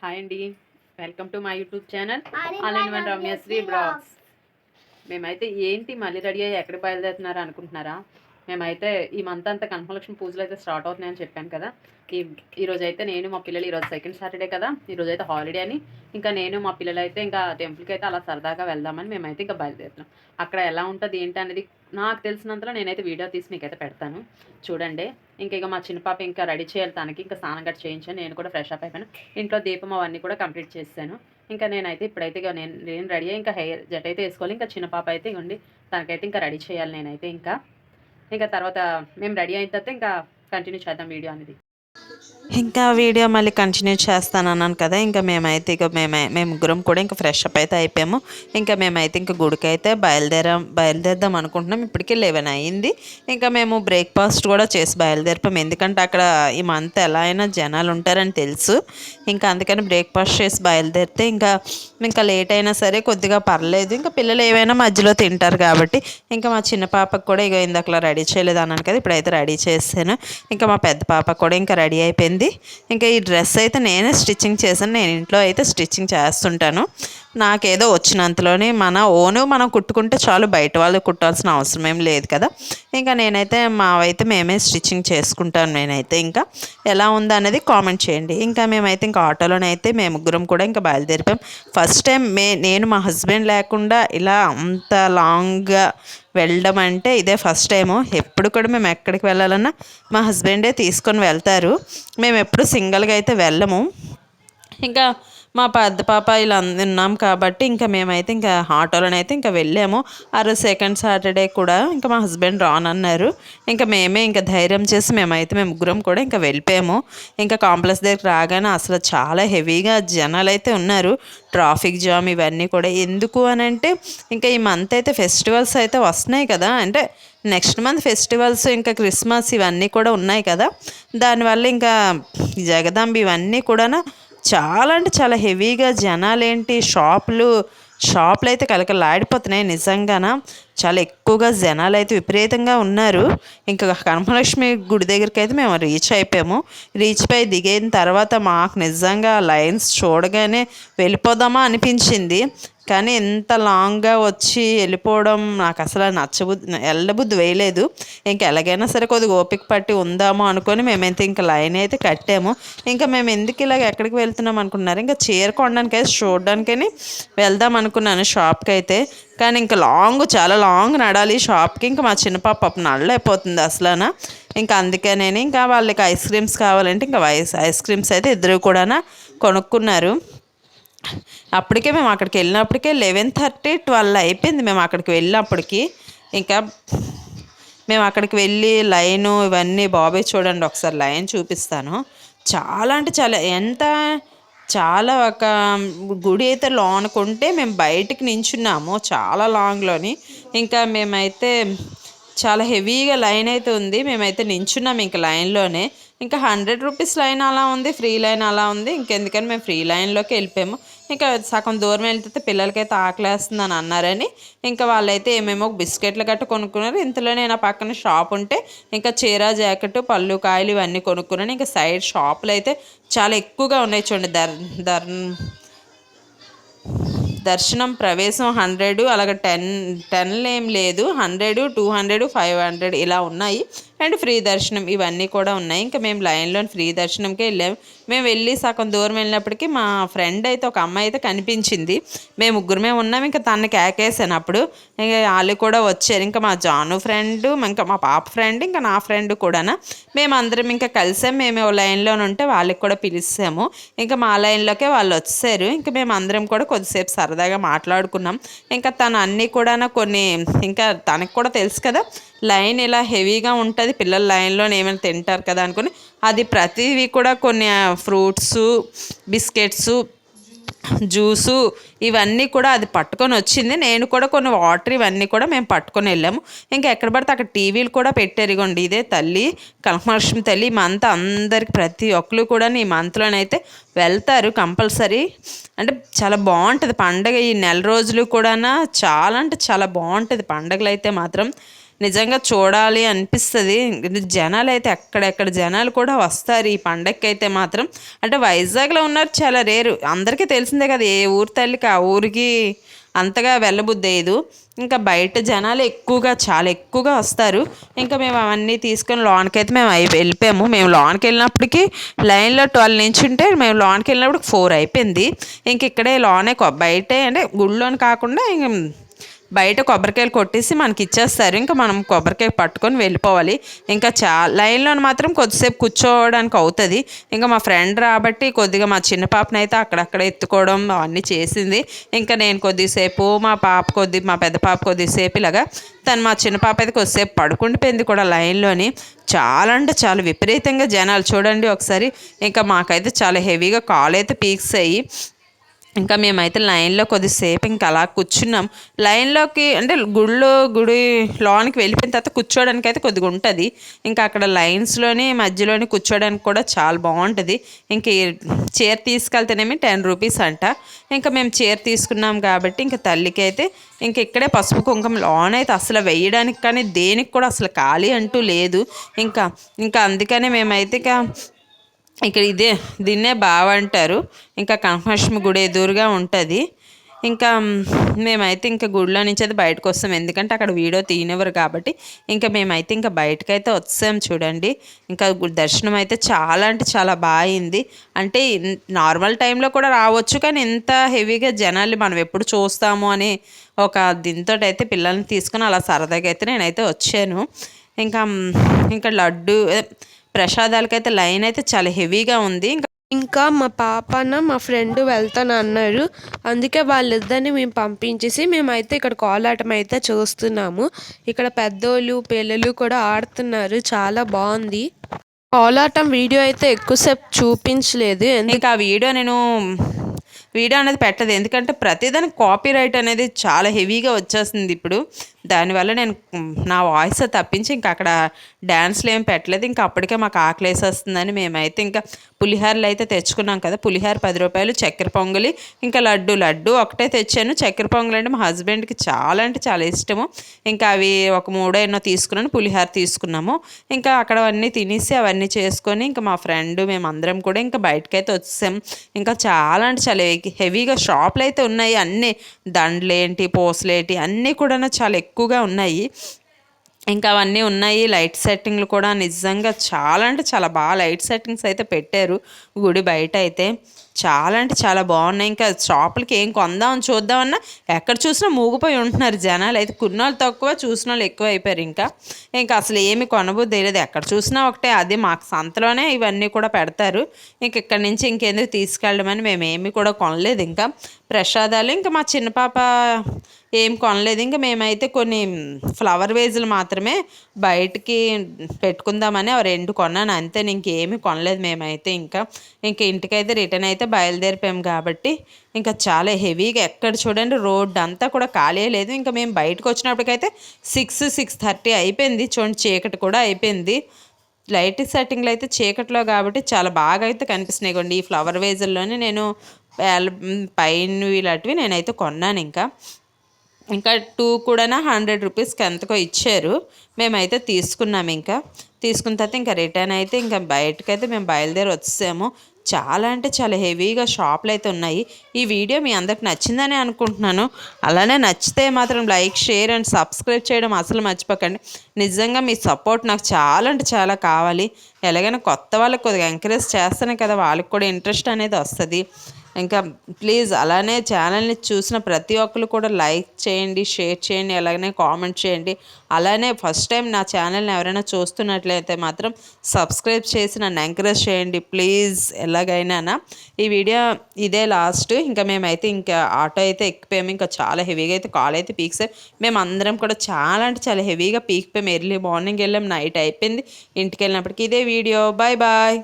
Hi అండి. Welcome to my YouTube channel. All in one Ramyasri blogs. మేమైతే ఏంటి మళ్ళీ రెడీ అయ్యి ఎక్కడ బయలుదేరుతున్నారా అనుకుంటున్నారా? మేమైతే ఈ మంత్ అంతా కనకలక్ష్మి పూజలు అయితే స్టార్ట్ అవుతున్నాయని చెప్పాను కదా. ఈ ఈరోజు అయితే నేను మా పిల్లలు ఈరోజు సెకండ్ సాటర్డే కదా. ఈరోజు అయితే హాలిడే అని. ఇంకా నేను మా పిల్లలు అయితే ఇంకా టెంపుల్కి అయితే అలా సరదాగా వెళ్దామని మేమైతే ఇంకా బయలుదేరుతున్నాం. అక్కడ ఎలా ఉంటుంది ఏంటి అనేది నాకు తెలిసినంతలో నేనైతే వీడియో తీసి మీకైతే పెడతాను. చూడండి. ఇంకా ఇక మా చిన్న పాప ఇంకా రెడీ చేయాలి తనకి. ఇంకా స్నానం గట్ట చేయించాను. నేను కూడా ఫ్రెష్ అప్ అయిపోయాను. ఇంట్లో దీపం అవన్నీ కూడా కంప్లీట్ చేశాను ఇంకా నేనైతే ఇప్పుడైతే ఇక నేను నేను రెడీ అయ్యి ఇంకా హెయిర్ జట్ అయితే వేసుకోవాలి. ఇంకా చిన్న పాప అయితే ఇవ్వండి తనకైతే ఇంకా రెడీ చేయాలి నేనైతే ఇంకా. ఇంకా తర్వాత మేము రెడీ అయిన తర్వాత ఇంకా కంటిన్యూ చేద్దాం వీడియో అనేది. ఇంకా వీడియో మళ్ళీ కంటిన్యూ చేస్తాను అన్నాను కదా ఇంకా మేమైతే ఇక మేమే మేము ముగ్గురం కూడా ఇంకా ఫ్రెష్ అప్ అయితే అయిపోయాము. ఇంకా మేమైతే ఇంకా గుడికి అయితే బయలుదేరాం బయలుదేరదాం అనుకుంటున్నాం. ఇప్పటికే లెవెన్ అయ్యింది. ఇంకా మేము బ్రేక్ఫాస్ట్ కూడా చేసి బయలుదేరిపాము ఎందుకంటే అక్కడ ఈ మంత్ ఎలా అయినా జనాలు ఉంటారని తెలుసు. ఇంకా అందుకని బ్రేక్ఫాస్ట్ చేసి బయలుదేరితే ఇంకా ఇంకా లేట్ అయినా సరే కొద్దిగా పర్లేదు. ఇంకా పిల్లలు ఏవైనా మధ్యలో తింటారు కాబట్టి ఇంకా మా చిన్న పాపకు కూడా ఇక ఇందాకలా రెడీ చేయలేదు అన్నాను కదా ఇప్పుడైతే రెడీ చేశాను. ఇంకా మా పెద్ద పాప కూడా ఇంకా రెడీ అయిపోయింది. ఇంకా ఈ డ్రెస్ అయితే నేనే స్టిచ్చింగ్ చేశాను. నేను ఇంట్లో అయితే స్టిచ్చింగ్ చేస్తుంటాను. నాకేదో వచ్చినంతలోనే మన ఓను మనం కుట్టుకుంటే చాలు బయట వాళ్ళు కుట్టాల్సిన అవసరం ఏం లేదు కదా. ఇంకా నేనైతే మావైతే మేమే స్టిచ్చింగ్ చేసుకుంటాను నేనైతే ఇంకా. ఎలా ఉందనేది కామెంట్ చేయండి. ఇంకా మేమైతే ఇంకా ఆటోలోనైతే మేము ముగ్గురం కూడా ఇంకా బయలుదేరిపోయాం. ఫస్ట్ టైం మే నేను మా హస్బెండ్ లేకుండా ఇలా అంత లాంగ్గా వెళ్ళడం అంటే ఇదే ఫస్ట్ టైము. ఎప్పుడు కూడా మేము ఎక్కడికి వెళ్ళాలన్నా మా హస్బెండే తీసుకొని వెళ్తారు. మేము ఎప్పుడు సింగిల్గా అయితే వెళ్ళము. ఇంకా మా పెద్ద పాప ఇలా ఉన్నాం కాబట్టి ఇంకా మేమైతే ఇంకా ఆటోలోనైతే ఇంకా వెళ్ళాము. ఆ రోజు సెకండ్ సాటర్డే కూడా ఇంకా మా హస్బెండ్ రానన్నారు. ఇంకా మేమే ఇంకా ధైర్యం చేసి మేమైతే మేము ముగ్గురం కూడా ఇంకా వెళ్ళిపోయాము. ఇంకా కాంప్లెక్స్ దగ్గరికి రాగానే అసలు చాలా హెవీగా జనాలు అయితే ఉన్నారు. ట్రాఫిక్ జామ్ ఇవన్నీ కూడా. ఎందుకు అని అంటే ఇంకా ఈ మంత్ అయితే ఫెస్టివల్స్ అయితే వస్తున్నాయి కదా. అంటే నెక్స్ట్ మంత్ ఫెస్టివల్స్ ఇంకా క్రిస్మస్ ఇవన్నీ కూడా ఉన్నాయి కదా. దానివల్ల ఇంకా జగదాంబ ఇవన్నీ కూడా చాలా అంటే చాలా హెవీగా జనాలేంటి షాపులు షాపులు అయితే కలకలాడిపోతున్నాయి నిజంగాన. చాలా ఎక్కువగా జనాలు అయితే విపరీతంగా ఉన్నారు. ఇంకా కనమలక్ష్మి గుడి దగ్గరికి అయితే మేము రీచ్ అయిపోయాము. రీచ్ పై దిగిన తర్వాత మాకు నిజంగా లైన్స్ చూడగానే వెళ్ళిపోదామా అనిపించింది. కానీ ఎంత లాంగ్గా వచ్చి వెళ్ళిపోవడం నాకు అసలు నచ్చబుద్ధి వెళ్ళబుద్ధి వేయలేదు. ఇంకా ఎలాగైనా సరే కొద్దిగా ఓపిక పట్టి ఉందాము అనుకొని మేమైతే ఇంకా లైన్ అయితే కట్టాము. ఇంకా మేము ఎందుకు ఇలాగ ఎక్కడికి వెళ్తున్నాం అనుకున్నారు. ఇంకా చీర కొనడానికి అయితే చూడడానికని వెళ్దాం అనుకున్నాను షాప్కి అయితే కానీ ఇంకా లాంగ్ చాలా లాంగ్ నడాలి షాప్కి. ఇంకా మా చిన్న పాప పాప నడలేకపోతుంది అసలు ఇంకా అందుకనే ఇంకా వాళ్ళకి ఐస్ క్రీమ్స్ కావాలంటే ఇంకా ఐస్ ఐస్ క్రీమ్స్ అయితే ఇద్దరు కూడా కొనుక్కున్నారు. అప్పటికే మేము అక్కడికి వెళ్ళినప్పటికే లెవెన్ థర్టీ ట్వెల్వ్ అయిపోయింది మేము అక్కడికి వెళ్ళినప్పటికీ. ఇంకా మేము అక్కడికి వెళ్ళి లైను ఇవన్నీ బాబాయ్ చూడండి ఒకసారి లైన్ చూపిస్తాను. చాలా అంటే చాలా ఎంత చాలా ఒక గుడి అయితే లోనుకుంటే మేము బయటికి నించున్నాము చాలా లాంగ్లోని. ఇంకా మేమైతే చాలా హెవీగా లైన్ అయితే ఉంది మేమైతే నించున్నాం ఇంకా లైన్లోనే. ఇంకా హండ్రెడ్ రూపీస్ లైన్ అలా ఉంది ఫ్రీ లైన్ అలా ఉంది ఇంకెందుకని మేము ఫ్రీ లైన్లోకి వెళ్ళిపోయాము. ఇంకా సగం దూరం వెళ్తే పిల్లలకైతే ఆకలేస్తుందని అన్నారని. ఇంకా వాళ్ళైతే ఏమేమో బిస్కెట్లు గట్ట కొనుక్కున్నారు. ఇంతలోనే నా పక్కన షాప్ ఉంటే ఇంకా చీర జాకెట్ పళ్ళు కాయలు ఇవన్నీ కొనుక్కున్నాను. ఇంకా సైడ్ షాపులు అయితే చాలా ఎక్కువగా ఉన్నాయి చూడండి. దర్ దర్ దర్శనం ప్రవేశం హండ్రెడ్ అలాగే టెన్ టెన్లు ఏం లేదు. Hundred two hundred five hundred ఇలా ఉన్నాయి. అండ్ ఫ్రీ దర్శనం ఇవన్నీ కూడా ఉన్నాయి. ఇంకా మేము లైన్లో ఫ్రీ దర్శనంకే వెళ్ళాము మేము వెళ్ళి సగం దూరం వెళ్ళినప్పటికీ మా ఫ్రెండ్ అయితే ఒక అమ్మాయి అయితే కనిపించింది. మేము ముగ్గురమే ఉన్నాం. ఇంకా తనని కేకేసాను అప్పుడు. ఇంకా వాళ్ళు కూడా వచ్చారు. ఇంకా మా జాను ఫ్రెండ్ ఇంకా మా పాప ఫ్రెండ్ ఇంకా నా ఫ్రెండ్ కూడా మేమందరం ఇంకా కలిసాం. మేము లైన్లో ఉంటే వాళ్ళకి కూడా పిలిచాము. ఇంకా మా లైన్లోకే వాళ్ళు వచ్చారు. ఇంకా మేము అందరం కూడా కొద్దిసేపు సరదాగా మాట్లాడుకున్నాం. ఇంకా తను అన్నీ కూడా కొన్ని ఇంకా తనకు కూడా తెలుసు కదా. లైన్ ఇలా హెవీగా ఉంటుంది పిల్లల లైన్లో ఏమైనా తింటారు కదా అనుకుని అది ప్రతివి కూడా కొన్ని ఫ్రూట్స్ బిస్కెట్స్ జ్యూసు ఇవన్నీ కూడా అది పట్టుకొని వచ్చింది. నేను కూడా కొన్ని వాటర్ ఇవన్నీ కూడా మేము పట్టుకొని వెళ్ళాము. ఇంకా ఎక్కడ పడితే అక్కడ టీవీలు కూడా పెట్టారు ఇగోండి ఇదే తల్లి కనకమలక్ష్మి తల్లి మంత్ అందరికి ప్రతి ఒక్కరు కూడా ఈ మంత్లోనైతే వెళ్తారు కంపల్సరీ. అంటే చాలా బాగుంటుంది పండగ ఈ నెల రోజులు కూడా చాలా అంటే చాలా బాగుంటుంది పండగలు అయితే మాత్రం. నిజంగా చూడాలి అనిపిస్తుంది. జనాలు అయితే ఎక్కడెక్కడ జనాలు కూడా వస్తారు. ఈ పండగకి అయితే మాత్రం అంటే వైజాగ్లో ఉన్నారు చాలా రేరు. అందరికీ తెలిసిందే కదా ఏ ఊరు తల్లికి ఆ ఊరికి అంతగా వెళ్ళబుద్దేయదు ఇంకా బయట జనాలు ఎక్కువగా చాలా ఎక్కువగా వస్తారు. ఇంకా మేము అవన్నీ తీసుకొని లోన్కి అయితే మేము అయి వెళ్ళిపోయాము. మేము లోన్కి వెళ్ళినప్పటికి లైన్లో ట్వెల్వ్ నుంచి ఉంటే మేము లోన్కి వెళ్ళినప్పుడు ఫోర్ అయిపోయింది. ఇంక ఇక్కడే లోనే బయటే అంటే గుళ్ళోని కాకుండా ఇంక బయట కొబ్బరికాయలు కొట్టేసి మనకి ఇచ్చేస్తారు. ఇంకా మనం కొబ్బరికాయ పట్టుకొని వెళ్ళిపోవాలి. ఇంకా చా లైన్లో మాత్రం కొద్దిసేపు కూర్చోవడానికి అవుతుంది. ఇంకా మా ఫ్రెండ్ రాబట్టి కొద్దిగా మా చిన్న పాపని అయితే అక్కడక్కడ ఎత్తుకోవడం అవన్నీ చేసింది. ఇంకా నేను కొద్దిసేపు మా పాప కొద్ది మా పెద్ద పాప కొద్దిసేపు ఇలాగా తను మా చిన్న పాప అయితే కొద్దిసేపు పడుకుండిపోయింది కూడా లైన్లోని. చాలా అంటే చాలా విపరీతంగా జనాలు చూడండి ఒకసారి. ఇంకా మాకైతే చాలా హెవీగా కాలు అయితే పీక్స్ అయ్యి ఇంకా మేమైతే లైన్లో కొద్దిసేపు ఇంకా అలా కూర్చున్నాం. లైన్లోకి అంటే గుడిలో గుడి లోనికి వెళ్ళిపోయిన తర్వాత కూర్చోడానికి అయితే కొద్దిగా ఉంటుంది. ఇంకా అక్కడ లైన్స్లోని మధ్యలోని కూర్చోడానికి కూడా చాలా బాగుంటుంది. ఇంక చీర తీసుకెళ్తేనేమి టెన్ రూపీస్ అంట. ఇంకా మేము చీర తీసుకున్నాం కాబట్టి ఇంకా తల్లికి అయితే ఇంక ఇక్కడే పసుపు కుంకుమ లోన్ అయితే అసలు వేయడానికి కానీ దేనికి కూడా అసలు ఖాళీ అంటూ లేదు. ఇంకా ఇంకా అందుకనే మేమైతే ఇక ఇక్కడ ఇదే దీన్నే బావ అంటారు. ఇంకా కన్ఫర్షన్ గుడి ఎదురుగా ఉంటుంది. ఇంకా మేమైతే ఇంకా గుడిలో నుంచి అయితే బయటకు వస్తాం. ఎందుకంటే అక్కడ వీడియో తీయనివ్వరు కాబట్టి. ఇంకా మేమైతే ఇంకా బయటకైతే వచ్చాం చూడండి. ఇంకా దర్శనం అయితే చాలా అంటే చాలా బాగా అయింది. అంటే నార్మల్ టైంలో కూడా రావచ్చు కానీ ఇంత హెవీగా జనాలు మనం ఎప్పుడు చూస్తాము అని ఒక దీంతో అయితే పిల్లల్ని తీసుకుని అలా సరదాగా అయితే నేనైతే వచ్చాను. ఇంకా ఇంకా లడ్డు ప్రసాదాలకైతే లైన్ అయితే చాలా హెవీగా ఉంది. ఇంకా మా పాపన మా ఫ్రెండ్ వెళ్తాను అన్నారు అందుకే వాళ్ళిద్దరిని మేము పంపించేసి మేమైతే ఇక్కడ కోలాటం అయితే చూస్తున్నాము. ఇక్కడ పెద్దోళ్ళు పిల్లలు కూడా ఆడుతున్నారు. చాలా బాగుంది. కోలాటం వీడియో అయితే ఎక్కువసేపు చూపించలేదు. ఎందుకంటే ఇంకా ఆ వీడియో నేను వీడియో అనేది పెట్టదు ఎందుకంటే ప్రతిదానికి కాపీ రైట్ అనేది చాలా హెవీగా వచ్చేస్తుంది ఇప్పుడు. దానివల్ల నేను నా వాయిస్ తప్పించి ఇంకా అక్కడ డ్యాన్స్లు ఏం పెట్టలేదు. ఇంకా అప్పటికే మాకు ఆకలి వేసేస్తుందని మేమైతే ఇంకా పులిహోరలు అయితే తెచ్చుకున్నాం కదా. పులిహోర పది రూపాయలు చక్కెర పొంగలి ఇంకా లడ్డు లడ్డు ఒకటే తెచ్చాను. చక్కెర పొంగలి అంటే మా హస్బెండ్కి చాలా అంటే చాలా ఇష్టము. ఇంకా అవి ఒక మూడో ఎన్నో తీసుకున్నాను పులిహోర తీసుకున్నాము. ఇంకా అక్కడ అవన్నీ తినేసి అవన్నీ చేసుకొని ఇంకా మా ఫ్రెండ్ మేమందరం కూడా ఇంకా బయటకైతే వచ్చాం ఇంకా చాలా అంటే చాలా హెవీగా షాపులు అయితే ఉన్నాయి. అన్నీ దండలేంటి పోసలేంటి అన్నీ కూడా చాలా ఎక్కువగా ఉన్నాయి. ఇంకా అవన్నీ ఉన్నాయి. లైట్ సెట్టింగ్లు కూడా నిజంగా చాలా అంటే చాలా బాగా లైట్ సెట్టింగ్స్ అయితే పెట్టారు. గుడి బయట అయితే. చాలా అంటే చాలా బాగున్నాయి. ఇంకా షాపులకి ఏం కొందాం చూద్దామన్నా ఎక్కడ చూసినా మూగిపోయి ఉంటున్నారు జనాలు. అయితే కున్నోళ్ళు తక్కువ చూసిన వాళ్ళు ఎక్కువ అయిపోయారు ఇంకా. ఇంకా అసలు ఏమి కొనబుద్ధి తెలియదు. ఎక్కడ చూసినా ఒకటే అది మాకు సంతలోనే ఇవన్నీ కూడా పెడతారు. ఇంక ఇక్కడ నుంచి ఇంకెందుకు తీసుకెళ్ళమని మేము ఏమి కూడా కొనలేదు ఇంకా. ప్రసాదాలు ఇంకా మా చిన్న పాప ఏం కొనలేదు. ఇంకా మేమైతే కొన్ని ఫ్లవర్ వేజులు మాత్రమే బయటికి పెట్టుకుందామని ఆ రెండు కొన్నాను. అంతే ఇంకేమీ కొనలేదు మేమైతే ఇంకా. ఇంకా ఇంటికైతే రిటర్న్ అయితే బయలుదేరిపోయాం కాబట్టి ఇంకా చాలా హెవీగా ఎక్కడ చూడండి రోడ్డు అంతా కూడా ఖాళీ లేదు. ఇంకా మేము బయటకు వచ్చినప్పటికైతే సిక్స్ సిక్స్ థర్టీ అయిపోయింది. చూడండి చీకటి కూడా అయిపోయింది. లైట్ సెట్టింగ్లు అయితే చీకట్లో కాబట్టి చాలా బాగా అయితే కనిపిస్తున్నాయి కొండి ఈ ఫ్లవర్ వేజుల్లోనే నేను పైన్ పైన ఇలాంటివి నేనైతే కొన్నాను ఇంకా. ఇంకా టూ కూడా హండ్రెడ్ రూపీస్కి ఎంతకో ఇచ్చారు. మేమైతే తీసుకున్నాం ఇంకా. తీసుకున్న తర్వాత ఇంకా రిటర్న్ అయితే ఇంకా బయటకైతే మేము బయలుదేరి వచ్చేసాము. చాలా అంటే చాలా హెవీగా షాపులు అయితే ఉన్నాయి. ఈ వీడియో మీ అందరికి నచ్చిందని అనుకుంటున్నాను. అలానే నచ్చితే మాత్రం లైక్ షేర్ అండ్ సబ్స్క్రైబ్ చేయడం అసలు మర్చిపోకండి. నిజంగా మీ సపోర్ట్ నాకు చాలా అంటే చాలా కావాలి. ఎలాగైనా కొత్త వాళ్ళకి కొద్దిగా ఎంకరేజ్ చేస్తేనే కదా వాళ్ళకి కూడా ఇంట్రెస్ట్ అనేది వస్తుంది. ఇంకా ప్లీజ్ అలానే ఛానల్ని చూసిన ప్రతి ఒక్కరు కూడా లైక్ చేయండి షేర్ చేయండి అలాగనే కామెంట్ చేయండి. అలానే ఫస్ట్ టైం నా ఛానల్ని ఎవరైనా చూస్తున్నట్లయితే మాత్రం సబ్స్క్రైబ్ చేసి నన్ను ఎంకరేజ్ చేయండి. ప్లీజ్ ఎలాగైనా ఈ వీడియో ఇదే లాస్ట్ ఇంకా మేమైతే ఇంకా ఆటో అయితే ఎక్కిపోయాము. ఇంకా చాలా హెవీగా అయితే కాల్ అయితే పీక్స్ మేము అందరం కూడా చాలా అంటే చాలా హెవీగా పీకిపోయాము. ఎర్లీ మార్నింగ్ వెళ్ళాం నైట్ అయిపోయింది. ఇంటికి వెళ్ళినప్పటికీ ఇదే వీడియో బాయ్ బాయ్